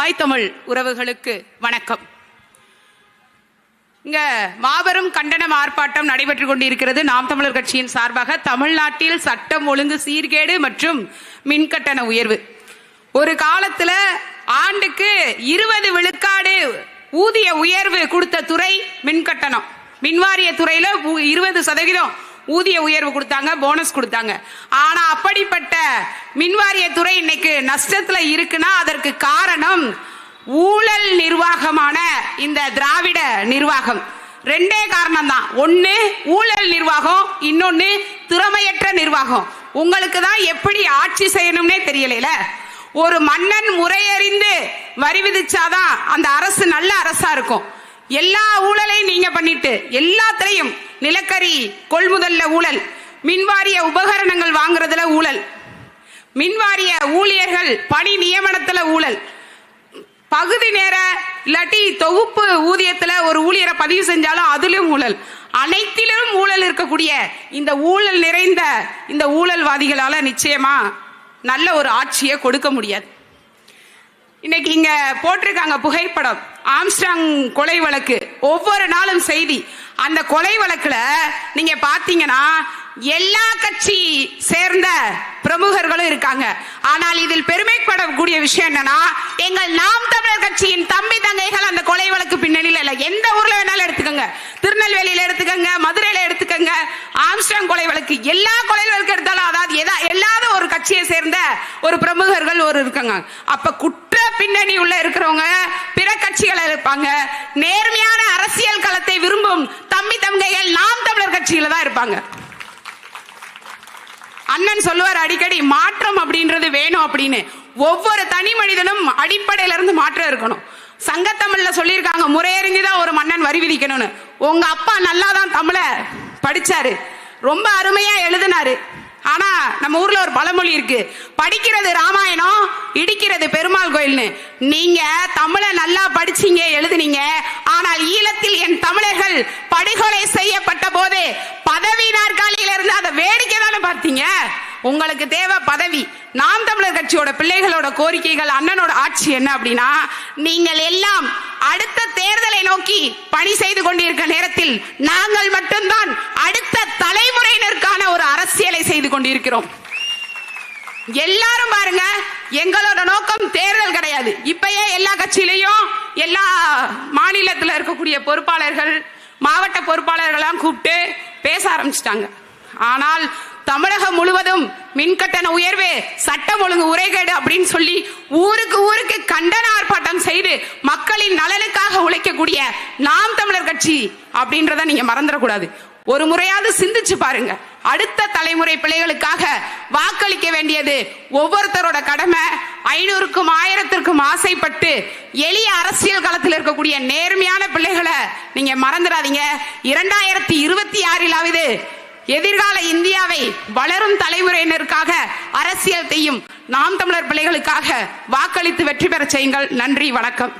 தாய் தமிழ் உறவுகளுக்கு வணக்கம். இங்க மாபெரும் கண்டன ஆர்ப்பாட்டம் நடைபெற்றுக் கொண்டிருக்கிறது நாம் தமிழர் கட்சியின் சார்பாக. தமிழ்நாட்டில் சட்டம் ஒழுங்கு சீர்கேடு மற்றும் மின்கட்டண உயர்வு. ஒரு காலத்துல ஆண்டுக்கு இருபது விழுக்காடு ஊதிய உயர்வு கொடுத்த துறை மின்கட்டணம். மின்வாரிய துறையில இருபது சதவீதம் ஊதிய உயர்வு கொடுத்தாங்க போனஸ் கொடுத்தாங்க. ஆனா அப்படிப்பட்ட மின்வாரிய துறை இன்னைக்கு நஷ்டத்துல இருக்குன்னா அதற்கு காரணம் ஊழல் நிர்வாகமான இந்த திராவிட நிர்வாகம். ரெண்டே காரணம் தான் ஒன்னு ஊழல் நிர்வாகம் இன்னொன்னு திறமையற்ற நிர்வாகம். உங்களுக்கு தான் எப்படி ஆட்சி செய்யணும்னே தெரியல ஒரு மன்னன் முறையறிந்து வரி விதிச்சாதான் அந்த அரசு நல்ல அரசா இருக்கும். எல்லா ஊழலையும் நீங்க பண்ணிட்டு எல்லாத்திலையும் நிலக்கரி கொள்முதல்ல ஊழல். மின்வாரிய உபகரணங்கள் வாங்குறதுல ஊழல். மின்வாரிய ஊழியர்கள் பணி நியமனத்துல ஊழல். பகுதி நேர இல்லாட்டி தொகுப்பு ஊதியத்துல ஒரு ஊழியரை பதிவு செஞ்சாலும் அதிலும் ஊழல். அனைத்திலும் ஊழல் இருக்கக்கூடிய இந்த ஊழல் நிறைந்த இந்த ஊழல்வாதிகளால நிச்சயமா நல்ல ஒரு ஆட்சியை கொடுக்க முடியாது. இன்னைக்கு இங்க போட்டிருக்காங்க புகைப்படம். ஆம்ஸ்டாங் கொலை வழக்கு. ஒவ்வொரு நாளும் செய்தி. அந்த கொலை வழக்குல நீங்க பாத்தீங்கன்னா எல்லா கட்சி சேர்ந்த பிரமுகர்களும் இருக்காங்க. ஆனால் இதில் பெருமைப்படக்கூடிய விஷயம் என்னன்னா எங்கள் நாம் தமிழர் கட்சியின் தம்பி தங்கைகள் அந்த கொலை வழக்கு பின்னணியில் இல்ல. எந்த ஊர்ல வேணாலும் எடுத்துக்கோங்க. திருநெல்வேலியில எடுத்துக்கோங்க மதுரையில எடுத்துக்கோங்க. ஆம்ஸ்டாங் கொலை வழக்கு எல்லா கொலை வழக்கு எடுத்தாலும் அதாவது எதா எல்லாத ஒரு கட்சியை சேர்ந்த ஒரு பிரமுகர்கள் ஒரு இருக்காங்க. அப்ப குற்ற பின்னணி உள்ள இருக்கிறவங்க பிற கட்சிகளை இருப்பாங்க. நே அரசியல் களத்தை விரும்பும் தம்பி தங்கைகள் நாம் தமிழர் தான் இருப்பாங்க. அண்ணன் சொல்லுவார் அடிக்கடி மாற்றம் அப்படின்றது வேணும் அப்படின்னு. ஒவ்வொரு தனி மனிதனும் அடிப்படையில இருந்து மாற்றம் இருக்கணும். சங்கத்தமிழ்ல சொல்லியிருக்காங்க முறையறிஞ்சுதான் ஒரு மன்னன் வரி விதிக்கணும்னு. உங்க அப்பா நல்லா தான் தமிழ படிச்சாரு. ரொம்ப அருமையா எழுதினாரு. ஆனா நம்ம ஊர்ல ஒரு பழமொழி இருக்கு. படிக்கிறது ராமாயணம் இடிக்கிறது பெருமாள் கோயில்னு. நீங்க தமிழை நல்லா படிச்சீங்க எழுதுனீங்க. ஆனால் ஈழத்தில் என் தமிழர்கள் படுகொலை செய்யப்பட்ட போது பதவி நாற்காலியில இருந்து அதை வேடிக்கை தானே பார்த்தீங்க? உங்களுக்கு தேவை பதவி. நாம் தமிழர் கட்சியோட பிள்ளைகளோட கோரிக்கைகள் அண்ணனோட ஆட்சி என்ன அப்படின்னா நீங்கள் எல்லாம் அடுத்த தேர்தலை நோக்கி பணி செய்து கொண்டிருக்க நேரத்தில் நாங்கள் மட்டும்தான் அடுத்த தலைமுறையினருக்கான ஒரு அரசியலை செய்து கொண்டிருக்கிறோம். எல்லாரும் பாருங்க எங்களோட நோக்கம் தேர்தல் கிடையாது. இப்பயே எல்லா கட்சியிலையும் எல்லா மாநிலத்தில் இருக்கக்கூடிய பொறுப்பாளர்கள் மாவட்ட பொறுப்பாளர்கள்லாம் கூப்பிட்டு பேச ஆரம்பிச்சிட்டாங்க. ஆனால் தமிழகம் முழுவதும் மின்கட்டண உயர்வு சட்டம் ஒழுங்கு உரைகேடு அப்படின்னு சொல்லி ஊருக்கு ஊருக்கு கண்டன ஆர்ப்பாட்டம் செய்து மக்களின் நலனுக்காக உழைக்கக்கூடிய நாம் தமிழர் கட்சி அப்படின்றத நீங்க மறந்துடக்கூடாது. ஒரு முறையாவது சிந்திச்சு பாருங்க. அடுத்த தலைமுறை பிள்ளைகளுக்காக வாக்களிக்க வேண்டியது ஒவ்வொருத்தரோட கடமை. ஐநூறுக்கும் ஆயிரத்திற்கும் ஆசைப்பட்டு எளிய அரசியல் களத்தில் இருக்கக்கூடிய நேர்மையான பிள்ளைகளை நீங்க மறந்துடாதீங்க. இரண்டாயிரத்தி இருபத்தி ஆறிலாவது எதிர்கால இந்தியாவை வளரும் தலைமுறையினருக்காக அரசியல் செய்யும் நாம் தமிழர் பிள்ளைகளுக்காக வாக்களித்து வெற்றி பெற செய்யுங்கள். நன்றி வணக்கம்.